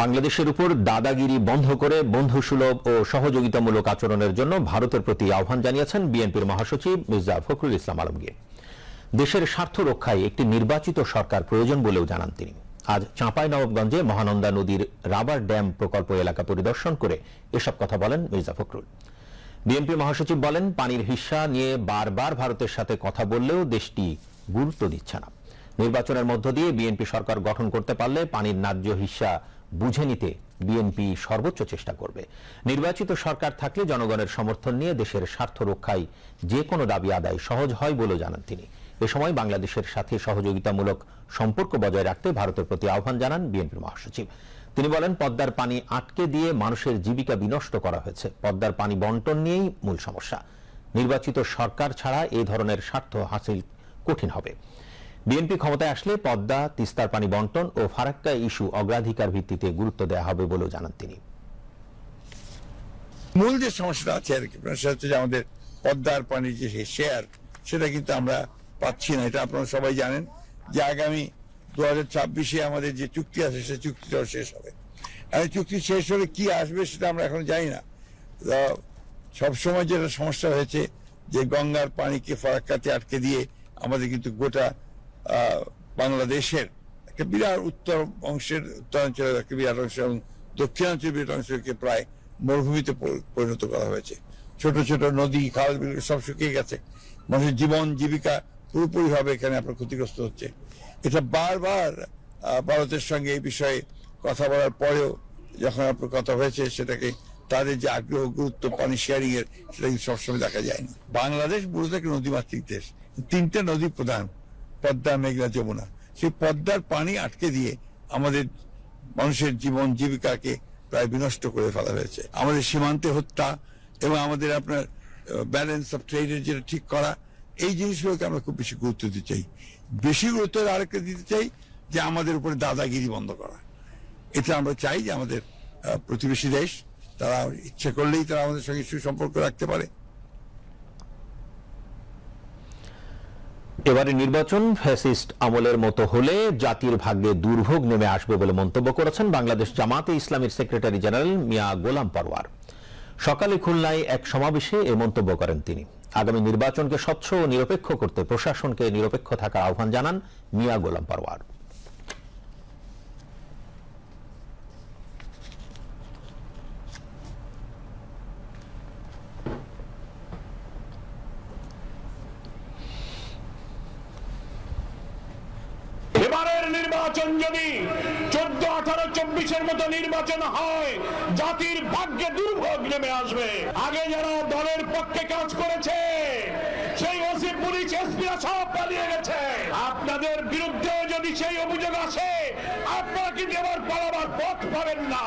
বাংলাদেশের উপর দাদাগিরি বন্ধ করে বন্ধুসুলভ ও সহযোগিতামূলক আচরণের জন্য ভারতের প্রতি আহ্বান জানিয়েছেন বিএনপির মহাসচিব মির্জা ফখরুল ইসলাম আলমগীর। দেশের স্বার্থ রক্ষায় একটি নির্বাচিত সরকার প্রয়োজন বলেও জানান তিনি। আজ চাঁপাইনবাবগঞ্জে মহানন্দা নদীর রাবার ড্যাম প্রকল্প এলাকা পরিদর্শন করে এসব কথা বলেন মির্জা ফখরুল। বিএনপি মহাসচিব বলেন, পানির হিস্সা নিয়ে বারবার ভারতের সাথে কথা বললেও দেশটি গুরুত্ব দিচ্ছে না। নির্বাচনের মধ্য দিয়ে বিএনপি সরকার গঠন করতে পারলে পানির ন্যায্য হিস্সা বুঝে নিতে বিএনপি সর্বোচ্চ চেষ্টা করবে। নির্বাচিত সরকার থাকলে জনগণের সমর্থন নিয়ে দেশের স্বার্থ রক্ষায় যে কোনো দাবি আদায় সহজ হয় বলেও জানান তিনি। এ সময় বাংলাদেশের সাথে সহযোগিতামূলক সম্পর্ক বজায় রাখতে ভারতের প্রতি আহ্বান জানান বিএনপির মহাসচিব। তিনি বলেন, পদ্মার পানি আটকে দিয়ে মানুষের জীবিকা বিনষ্ট করা হয়েছে। পদ্মার পানি বন্টন নিয়েই মূল সমস্যা। নির্বাচিত সরকার ছাড়া এই ধরনের স্বার্থ হাসিল কঠিন হবে। বিএনপি ক্ষমতায় আসলে পদ্মা, তিস্তার পানি বন্টন ও ফারাক্কা ইস্যু অগ্রাধিকার ভিত্তিতে গুরুত্ব দেওয়া হবে বলেও জানান তিনি। মূল যে সমস্যাটা আছে আর কি সেটা হচ্ছে যে আমাদের পদ্মার পানির যে শেয়ার সেটা কিন্তু আমরা পাচ্ছি না। এটা আপনারা সবাই জানেন যে আগামী দু হাজার ছাব্বিশে আমাদের যে চুক্তি আছে, সে চুক্তিটাও শেষ হবে। আর চুক্তি শেষ হলে কি আসবে সেটা আমরা এখন জানি না। সবসময় যেটা সমস্যা হয়েছে যে গঙ্গার পানিকে ফারাক্কাতে আটকে দিয়ে আমাদের কিন্তু গোটা বাংলাদেশের একটা বিরাট উত্তর অংশের, উত্তরাঞ্চলের একটা বিরাট অংশ এবং দক্ষিণাঞ্চলের বিরাট অংশকে প্রায় মরুভূমিতে পরিণত করা হয়েছে। ছোট ছোট নদী, খাল, বিল সব শুকিয়ে গেছে। মানুষের জীবন, জীবিকা পুরোপুরি ভাবে এখানে আপনার ক্ষতিগ্রস্ত হচ্ছে। এটা বারবার ভারতের সঙ্গে এই বিষয়ে কথা বলার পরেও যখন আপনার কথা হয়েছে, সেটাকে তাদের যে আগ্রহ, গুরুত্ব, পানি শেয়ারিং এর সেটা কিন্তু সবসময় দেখা যায়নি। বাংলাদেশ মূলত একটা নদীমাতৃক দেশ। তিনটে নদী প্রধান। পদ্মা মেঘনা যমুনা। সেই পদ্মার পানি আটকে দিয়ে আমাদের মানুষের জীবন, জীবিকাকে প্রায় বিনষ্ট করে ফেলা হয়েছে। আমাদের সীমান্তে হত্যা এবং আমাদের আপনার ব্যালেন্স অফ ট্রেডের যেটা ঠিক করা, এই জিনিসগুলোকে আমরা খুব বেশি গুরুত্ব দিতে চাই। বেশি গুরুত্ব আরেকটা দিতে চাই যে আমাদের উপরে দাদাগিরি বন্ধ করা। এটা আমরা চাই যে আমাদের প্রতিবেশী দেশ, তারা ইচ্ছে করলেই তারা আমাদের সঙ্গে সুসম্পর্ক রাখতে পারে। এবারে নির্বাচন ফ্যাসিস্ট আমলের মতো হলে জাতির ভাগ্যে দুর্ভোগ নেমে আসবে বলে মন্তব্য করেছেন বাংলাদেশ জামাতে ইসলামের সেক্রেটারি জেনারেল মিয়া গোলাম পারওয়ার সকালে খুলনায় এক সমাবেশে এ মন্তব্য করেন তিনি। আগামী নির্বাচনকে স্বচ্ছ ও নিরপেক্ষ করতে প্রশাসনকে নিরপেক্ষ থাকার আহ্বান জানান মিয়া গোলাম পরওয়ার এবারের নির্বাচন যদি চোদ্দ আঠারো চব্বিশের মতো নির্বাচন হয়, জাতির ভাগ্যে দুর্ভোগ নেমে আসবে। আগে যারা দলের পক্ষে কাজ করেছে, সেই ওসি, পুলিশ এসপিরা সব পালিয়ে গেছে। আপনাদের বিরুদ্ধে যদি সেই অভিযোগ আসে, আপনারা কিন্তু এবার পালাবার পথ পাবেন না।